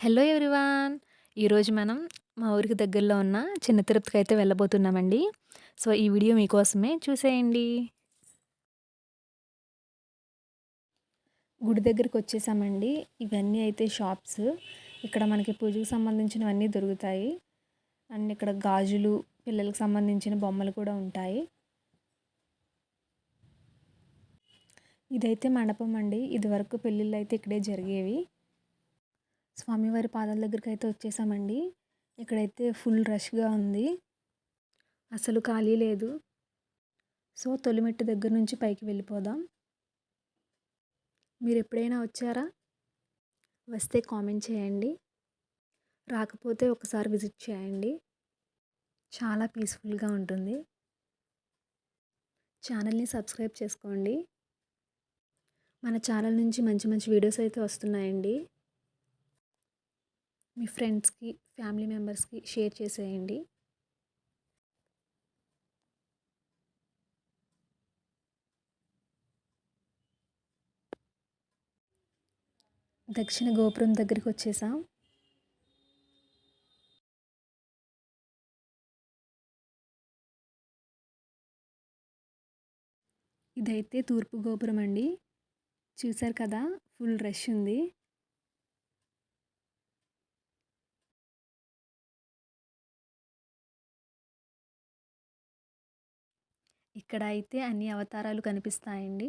Hello everyone. ఈరోజు మనం మా ఊరికి దగ్గరలో ఉన్న చిన్న తిరుపతికి అయితే వెళ్ళబోతున్నామండి. సో ఈ వీడియో మీకోసమే చూసేయండి. గుడి దగ్గరికి వచ్చేసామండి. ఇవన్నీ అయితే షాప్స్. ఇక్కడ మనకి పూజకు సంబంధించినవన్నీ దొరుకుతాయి. అండ్ ఇక్కడ గాజులు పిల్లలకు సంబంధించిన బొమ్మలు కూడా ఉంటాయి. ఇదైతే మండపం అండి. ఇదివరకు పెళ్ళిళ్ళు అయితే ఇక్కడే జరిగేవి. స్వామివారి పాదాల దగ్గరికి అయితే వచ్చేసామండి. ఇక్కడైతే ఫుల్ రష్గా ఉంది. అసలు ఖాళీ లేదు. సో తొలిమెట్టు దగ్గర నుంచి పైకి వెళ్ళిపోదాం. మీరు ఎప్పుడైనా వచ్చారా? వస్తే కామెంట్ చేయండి. రాకపోతే ఒకసారి విజిట్ చేయండి. చాలా పీస్ఫుల్గా ఉంటుంది. ఛానల్ని సబ్స్క్రైబ్ చేసుకోండి. మన ఛానల్ నుంచి మంచి మంచి వీడియోస్ అయితే వస్తున్నాయండి. మీ ఫ్రెండ్స్కి ఫ్యామిలీ మెంబర్స్కి షేర్ చేసేయండి. దక్షిణ గోపురం దగ్గరికి వచ్చేసాం. ఇదైతే తూర్పు గోపురం అండి. చూసారు కదా ఫుల్ రష్ ఉంది. ఇక్కడ అయితే అన్ని అవతారాలు కనిపిస్తాయండి.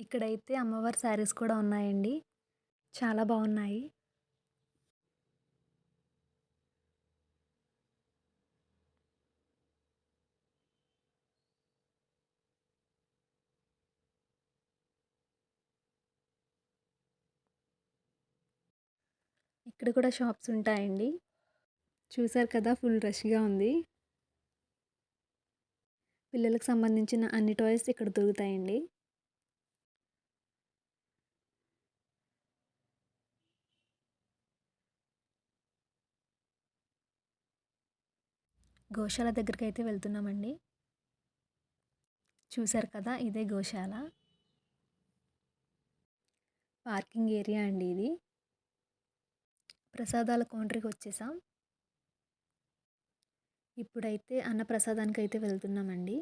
ఇక్కడైతే అమ్మవారి శారీస్ కూడా ఉన్నాయండి. చాలా బాగున్నాయి. ఇక్కడ కూడా షాప్స్ ఉంటాయండి. చూసారు కదా ఫుల్ రష్గా ఉంది. పిల్లలకు సంబంధించిన అన్ని టాయ్స్ ఇక్కడ దొరుకుతాయండి. గోశాల దగ్గరికి అయితే వెళ్తున్నామండి. చూసారు కదా ఇదే గోశాల. పార్కింగ్ ఏరియా అండి ఇది. ప్రసాదాల కౌంటర్కి వచ్చేసాం. ఇప్పుడైతే అన్న ప్రసాదానికి అయితే వెళ్తున్నామండి.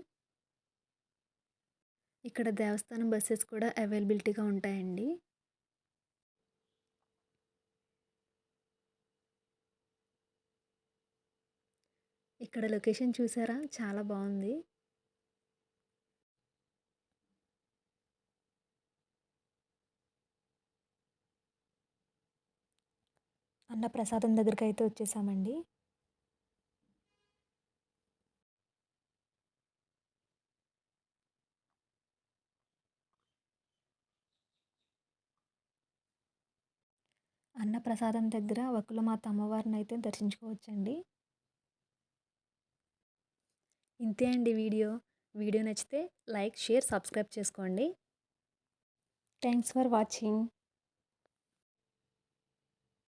ఇక్కడ దేవస్థానం బస్సెస్ కూడా అవైలబిలిటీగా ఉంటాయండి. ఇక్కడ లొకేషన్ చూసారా? చాలా బాగుంది. అన్న ప్రసాదం దగ్గరికి అయితే వచ్చేసామండి. అన్న ప్రసాదం దగ్గర వకులమాత అమ్మవారిని అయితే దర్శించుకోవచ్చండి. ఇంతే అండి వీడియో. వీడియో నచ్చితే లైక్ షేర్ సబ్స్క్రైబ్ చేసుకోండి. Thanks for watching.